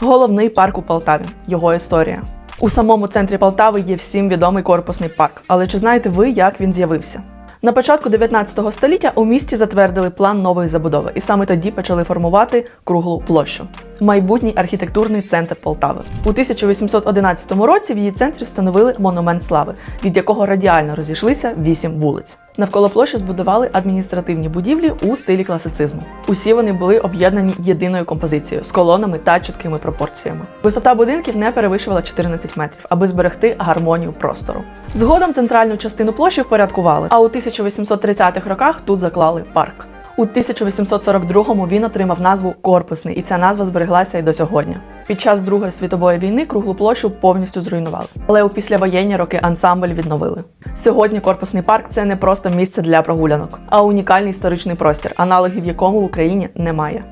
Головний парк у Полтаві. Його історія. У самому центрі Полтави є всім відомий корпусний парк. Але чи знаєте ви, як він з'явився? На початку 19 століття у місті затвердили план нової забудови, і саме тоді почали формувати круглу площу. Майбутній архітектурний центр Полтави. У 1811 році в її центрі встановили монумент слави, від якого радіально розійшлися вісім вулиць. Навколо площі збудували адміністративні будівлі у стилі класицизму. Усі вони були об'єднані єдиною композицією з колонами та чіткими пропорціями. Висота будинків не перевищувала 14 метрів, аби зберегти гармонію простору. Згодом центральну частину площі впорядкували, а у 1830-х роках тут заклали парк. У 1842-му він отримав назву Корпусний, і ця назва збереглася й до сьогодні. Під час Другої світової війни круглу площу повністю зруйнували, але у післявоєнні роки ансамбль відновили. Сьогодні корпусний парк це не просто місце для прогулянок, а унікальний історичний простір, аналогів якому в Україні немає.